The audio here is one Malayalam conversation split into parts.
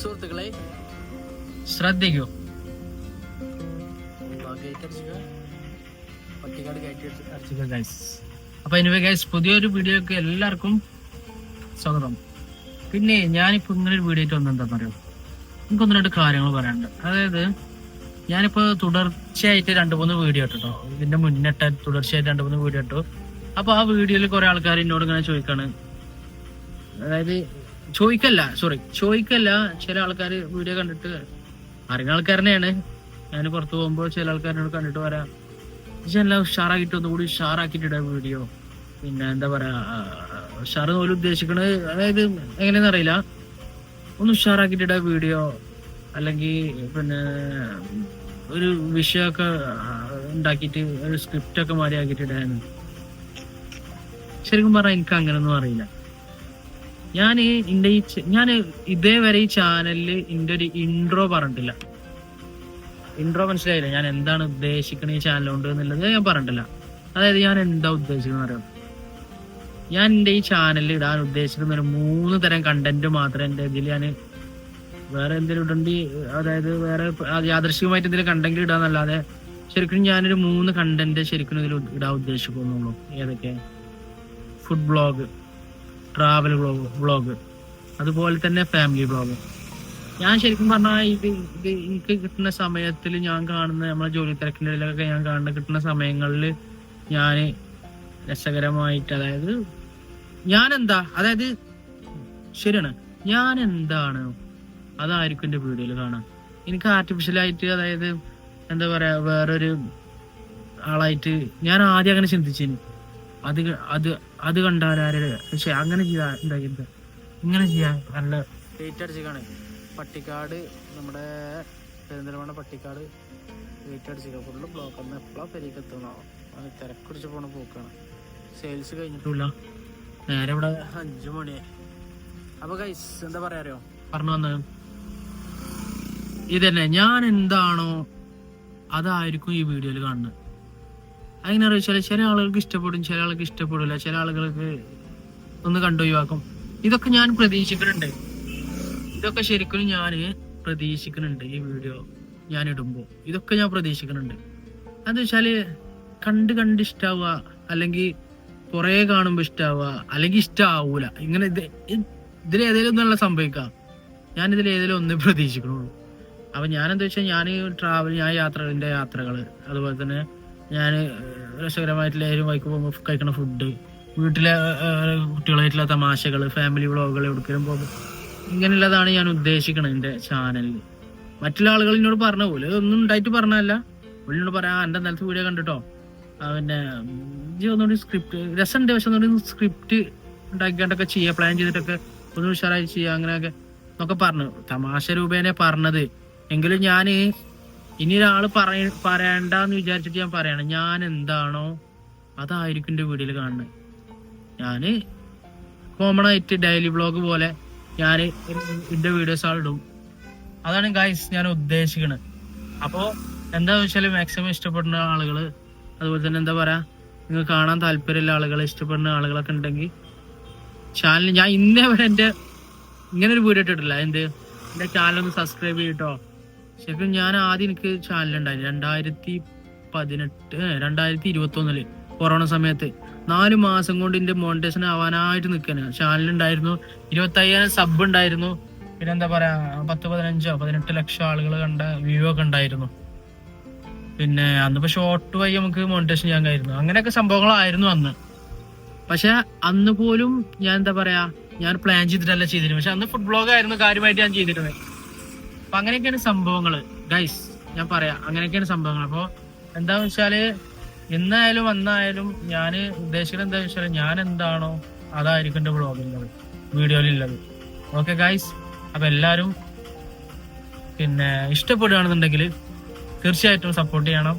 സുഹൃത്തുക്കളെ ശ്രദ്ധിക്കൂ. പട്ടിക്കാട് അടിച്ചു ഗൈസ് അപ്പൊ എനിവേ ഗൈസ് പുതിയൊരു വീഡിയോക്ക് എല്ലാവർക്കും സ്വാഗതം. പിന്നെ ഞാനിപ്പോ ഇങ്ങനെ ഒരു വീഡിയോ ആയിട്ട് പറയുക എനിക്കൊന്ന് രണ്ട് കാര്യങ്ങൾ പറയാനുണ്ട്. അതായത് ഞാനിപ്പോ തുടർച്ചയായിട്ട് രണ്ട് മൂന്ന് വീഡിയോ ഇട്ടോ ഇതിന്റെ മുന്നിട്ട തുടർച്ചയായിട്ട് രണ്ട് മൂന്ന് വീഡിയോ ഇട്ടു. അപ്പൊ ആ വീഡിയോയിൽ കുറെ ആൾക്കാർ എന്നോട് ഇങ്ങനെ ചോദിക്കാണ്. അതായത് ചോദിക്കല്ല സോറി ചോദിക്കല്ല. ചില ആൾക്കാർ വീഡിയോ കണ്ടിട്ട് അറിയുന്ന ആൾക്കാരനെയാണ് ഞാൻ പുറത്ത് പോകുമ്പോൾ ചില ആൾക്കാരനോട് കണ്ടിട്ട് വരാം എല്ലാം ഉഷാറാക്കിയിട്ട് ഒന്നുകൂടി ഉഷാറാക്കിയിട്ടിട വീഡിയോ പിന്നെ എന്താ പറയാ ഉഷാറ് പോലും ഉദ്ദേശിക്കണത് അതായത് എങ്ങനെയാന്ന് അറിയില്ല. ഒന്ന് ഉഷാറാക്കിയിട്ടിട വീഡിയോ അല്ലെങ്കിൽ പിന്നെ ഒരു വിഷയമൊക്കെ ഉണ്ടാക്കിയിട്ട് ഒരു സ്ക്രിപ്റ്റ് ഒക്കെ മാറി ആക്കിയിട്ടിടാന്ന് ശരിക്കും പറഞ്ഞാൽ എനിക്ക് അങ്ങനെയൊന്നും അറിയില്ല. ഞാൻ എന്റെ ഈ ഞാൻ ഇതേവരെ ഈ ചാനലിൽ എന്റെ ഒരു ഇൻട്രോ പറഞ്ഞിട്ടില്ല. ഇൻട്രോ മനസ്സിലായില്ല? ഞാൻ എന്താണ് ഉദ്ദേശിക്കണ ഈ ചാനൽ കൊണ്ട് എന്നുള്ളത് ഞാൻ പറഞ്ഞിട്ടില്ല. അതായത് ഞാൻ എന്താ ഉദ്ദേശിക്കുന്നത് അറിയാം ഞാൻ എന്റെ ഈ ചാനലിൽ ഇടാൻ ഉദ്ദേശിക്കുന്ന ഒരു മൂന്ന് തരം കണ്ടന്റ് മാത്രമേ എന്റെ ഇതിൽ ഞാൻ വേറെ എന്തെങ്കിലും ഇടണ്ടി അതായത് വേറെ യാദൃശികമായിട്ട് എന്തെങ്കിലും കണ്ടെങ്കിൽ ഇടാന്നല്ലാതെ ശരിക്കും ഞാനൊരു മൂന്ന് കണ്ടന്റ് ശരിക്കും ഇതിൽ ഇടാൻ ഉദ്ദേശിക്കുന്നുള്ളൂ. ഏതൊക്കെ? ഫുഡ് ബ്ലോഗ് ട്രാവൽ വ്ളോഗ് അതുപോലെ തന്നെ ഫാമിലി വ്ളോഗ് ഞാൻ ശരിക്കും പറഞ്ഞാൽ ഇത് ഇത് എനിക്ക് കിട്ടുന്ന സമയത്തിൽ ഞാൻ കാണുന്ന നമ്മളെ ജോലി തിരക്കിന്റെ ഇടയിലൊക്കെ ഞാൻ കാണുന്ന കിട്ടുന്ന സമയങ്ങളിൽ ഞാൻ രസകരമായിട്ട് അതായത് ഞാൻ എന്താ അതായത് ശരിയാണ് ഞാൻ എന്താണ് അതായിരിക്കും എന്റെ വീഡിയോയിൽ കാണാൻ എനിക്ക് ആർട്ടിഫിഷ്യലായിട്ട് അതായത് എന്താ പറയുക വേറൊരു ആളായിട്ട് ഞാൻ ആദ്യം അങ്ങനെ ചിന്തിച്ചിന്. അത് അത് അത് കണ്ടവരാരെ? പക്ഷെ അങ്ങനെ ചെയ്യാ എന്താ ഇങ്ങനെ ചെയ്യാൻ നല്ല വെയിറ്റ് അടിച്ചിക്കാണ്. പട്ടിക്കാട് നമ്മുടെ പെരിന്തൽമണ്ണ പട്ടിക്കാട് വെയിറ്റ് അടിച്ചിരിക്കുക ഫുള്ള് ബ്ലോക്ക് ഒന്ന് എപ്പോഴാണ് പെരിക്ക് എത്തുന്നതാണ് അത് തിരക്കുടിച്ച് പോണ പോക്കാണ്. സെയിൽസ് കഴിഞ്ഞിട്ടില്ല. നേരെ ഇവിടെ അഞ്ചു മണിയായി അപ്പൊ ഗൈസ് എന്താ പറയാ അറിയോ? പറഞ്ഞു വന്നത്. ഇതന്നെ. ഞാൻ എന്താണോ അതായിരിക്കും ഈ വീഡിയോയിൽ കാണുന്നത്. അങ്ങനെ അറിയിച്ചാൽ ചില ആളുകൾക്ക് ഇഷ്ടപ്പെടും ചില ആൾക്ക് ഇഷ്ടപ്പെടില്ല ചില ആളുകൾക്ക് ഒന്ന് കണ്ടൊഴിവാക്കും ഇതൊക്കെ ഞാൻ പ്രതീക്ഷിക്കുന്നുണ്ട്. ഇതൊക്കെ ശരിക്കും ഞാൻ പ്രതീക്ഷിക്കുന്നുണ്ട് ഈ വീഡിയോ ഞാൻ ഇടുമ്പോൾ ഇതൊക്കെ ഞാൻ പ്രതീക്ഷിക്കുന്നുണ്ട്. അത് വെച്ചാൽ കണ്ട് കണ്ട് ഇഷ്ടാവുക അല്ലെങ്കിൽ കുറേ കാണുമ്പോൾ ഇഷ്ടാവുക അല്ലെങ്കിൽ ഇഷ്ടാവൂല. ഇങ്ങനെ ഇത് ഇതിൽ ഏതെങ്കിലും ഒന്നുള്ള സംഭവിക്കാം. ഞാൻ ഇതിൽ ഏതെങ്കിലും ഒന്നേ പ്രതീക്ഷിക്കണുള്ളൂ. അപ്പൊ ഞാൻ എന്താ വെച്ചാൽ ഞാൻ ട്രാവൽ ഞാൻ യാത്രകളിന്റെ യാത്രകൾ അതുപോലെ തന്നെ ഞാൻ രസകരമായിട്ടുള്ള ഏതെങ്കിലും വൈക്ക് പോകുമ്പോൾ കഴിക്കുന്ന ഫുഡ് വീട്ടിലെ കുട്ടികളായിട്ടുള്ള തമാശകൾ ഫാമിലി വ്ളോഗുകൾ എവിടെക്കെങ്കിലും പോകും ഇങ്ങനെയുള്ളതാണ് ഞാൻ ഉദ്ദേശിക്കണത് എന്റെ ചാനലിൽ മറ്റുള്ള ആളുകൾ എന്നോട് പറഞ്ഞ പോലെ ഒന്നും ഉണ്ടായിട്ട് പറഞ്ഞല്ല എന്നോട് പറയാം എന്റെ നിലത്ത് വീഡിയോ കണ്ടിട്ടോ? പിന്നെ ജി ഒന്നുകൂടി സ്ക്രിപ്റ്റ് രസമുണ്ട് പക്ഷെ ഒന്നുകൂടി സ്ക്രിപ്റ്റ് ഉണ്ടാക്കിക്കൊണ്ടൊക്കെ ചെയ്യുക പ്ലാൻ ചെയ്തിട്ടൊക്കെ ഒന്ന് ഉഷാറായി ചെയ്യുക അങ്ങനെയൊക്കെ എന്നൊക്കെ പറഞ്ഞു. തമാശ രൂപേനെ പറഞ്ഞത്. എങ്കിലും ഞാൻ ഇനി ഒരാൾ പറയ പറയണ്ടെന്ന് വിചാരിച്ചിട്ട് ഞാൻ പറയാണ് ഞാൻ എന്താണോ അതായിരിക്കും എന്റെ വീഡിയോയിൽ കാണുന്നത്. ഞാൻ കോമൺ ആയിട്ട് ഡെയിലി വ്ളോഗ് പോലെ ഞാൻ എന്റെ വീഡിയോസ് ആളിടും അതാണ് ഗൈസ് ഞാൻ ഉദ്ദേശിക്കുന്നത് അപ്പോൾ എന്താ വെച്ചാൽ മാക്സിമം ഇഷ്ടപ്പെടുന്ന ആളുകൾ അതുപോലെ തന്നെ എന്താ പറയാ നിങ്ങൾ കാണാൻ താല്പര്യമുള്ള ആളുകൾ ഇഷ്ടപ്പെടുന്ന ആളുകളൊക്കെ ഉണ്ടെങ്കിൽ ചാനൽ ഞാൻ ഇന്നേ വരെ എന്റെ ഇങ്ങനെ ഒരു വീഡിയോ ഇട്ടിട്ടില്ല. എന്ത്? എന്റെ ചാനൽ ഒന്ന് സബ്സ്ക്രൈബ് ചെയ്തിട്ടോ? ശരിക്കും ഞാൻ ആദ്യം എനിക്ക് ചാനൽ ഉണ്ടായിരുന്നു രണ്ടായിരത്തി പതിനെട്ട് രണ്ടായിരത്തി ഇരുപത്തി ഒന്നിൽ കൊറോണ സമയത്ത്. നാല് മാസം കൊണ്ട് എന്റെ മോണിറ്റേഷൻ ആവാനായിട്ട് നിൽക്കാൻ ചാനൽ ഉണ്ടായിരുന്നു ഇരുപത്തി അയ്യായിരം സബ് ഉണ്ടായിരുന്നു പിന്നെ എന്താ പറയാ പത്ത് പതിനഞ്ചോ പതിനെട്ട് ലക്ഷം ആളുകൾ കണ്ട വ്യൂ ഒക്കെ ഉണ്ടായിരുന്നു പിന്നെ അന്നിപ്പോ ഷോർട്ട് വഴി നമുക്ക് മോണിറ്റേഷൻ ചെയ്യാൻ കഴിയുന്നു അങ്ങനെയൊക്കെ സംഭവങ്ങളായിരുന്നു അന്ന്. പക്ഷെ അന്ന് പോലും ഞാൻ എന്താ പറയാ ഞാൻ പ്ലാൻ ചെയ്തിട്ടല്ല ചെയ്തിരുന്നത്. പക്ഷെ അന്ന് ഫുഡ് ബ്ലോഗ് ആയിരുന്നു കാര്യമായിട്ട് ഞാൻ ചെയ്തിരുന്നത്. അപ്പൊ അങ്ങനെയൊക്കെയാണ് സംഭവങ്ങൾ. ഗൈസ് ഞാൻ പറയാം. അങ്ങനെയൊക്കെയാണ് സംഭവങ്ങൾ അപ്പൊ എന്താന്ന് വെച്ചാൽ എന്നായാലും വന്നായാലും ഞാൻ ഉദ്ദേശിക്കുന്നത് എന്താ വെച്ചാൽ ഞാൻ എന്താണോ അതായിരിക്കും എന്റെ ബ്ലോഗിലുള്ളത് വീഡിയോയിലുള്ളത്. ഓക്കെ ഗൈസ് അപ്പൊ എല്ലാരും പിന്നെ ഇഷ്ടപ്പെടുകയാണെന്നുണ്ടെങ്കിൽ തീർച്ചയായിട്ടും സപ്പോർട്ട് ചെയ്യണം.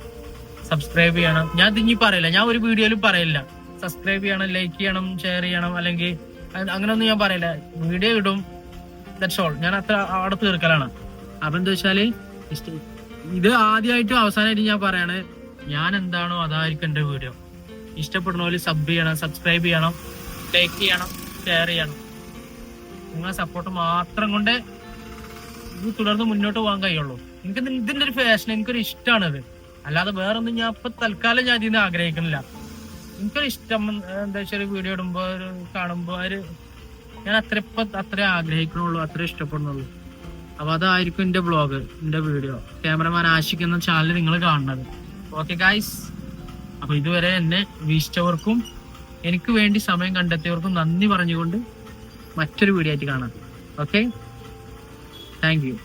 സബ്സ്ക്രൈബ് ചെയ്യണം. ഞാൻ തിങ്ങി പറയില്ല. ഞാൻ ഒരു വീഡിയോയിലും പറയില്ല. സബ്സ്ക്രൈബ് ചെയ്യണം ലൈക്ക് ചെയ്യണം ഷെയർ ചെയ്യണം അല്ലെങ്കിൽ അങ്ങനെയൊന്നും ഞാൻ പറയില്ല. വീഡിയോ ഇടും. ദാറ്റ്സ് ഓൾ ഞാൻ അത്ര അവിടെ തീർക്കലാണ്. അപ്പൊ എന്താ വെച്ചാൽ ഇത് ആദ്യമായിട്ടും അവസാനമായിട്ട് ഞാൻ പറയാണ് ഞാൻ എന്താണോ അതായിരിക്കും എന്റെ വീഡിയോ. ഇഷ്ടപ്പെടുന്നവര് സബ് ചെയ്യണം സബ്സ്ക്രൈബ് ചെയ്യണം ലൈക്ക് ചെയ്യണം ഷെയർ ചെയ്യണം. നിങ്ങളെ സപ്പോർട്ട് മാത്രം കൊണ്ട് ഇത് തുടർന്ന് മുന്നോട്ട് പോകാൻ കഴിയുള്ളൂ. എനിക്ക് ഇത് ഇതിന്റെ ഒരു ഫാഷൻ എനിക്കൊരു ഇഷ്ടമാണത് അല്ലാതെ വേറൊന്നും ഞാൻ ഇപ്പൊ തൽക്കാലം ഞാൻ ഇതിന് ആഗ്രഹിക്കുന്നില്ല. എനിക്കൊരു ഇഷ്ടം എന്താ വെച്ചാൽ വീഡിയോ ഇടുമ്പോ കാണുമ്പോൾ ഞാൻ അത്ര ഇപ്പൊ അത്ര ആഗ്രഹിക്കണുള്ളൂ അത്ര ഇഷ്ടപ്പെടുന്നുള്ളൂ. അപ്പൊ അതായിരിക്കും എന്റെ ബ്ലോഗ് എന്റെ വീഡിയോ ക്യാമറമാൻ ആശിക്കുന്ന ചാനൽ നിങ്ങൾ കാണുന്നത്. ഓക്കെ ഗായ്സ് അപ്പൊ ഇതുവരെ എന്നെ വീക്ഷിച്ചവർക്കും എനിക്ക് വേണ്ടി സമയം കണ്ടെത്തിയവർക്കും നന്ദി പറഞ്ഞുകൊണ്ട് മറ്റൊരു വീഡിയോ ആയിട്ട് കാണാം. Okay thank you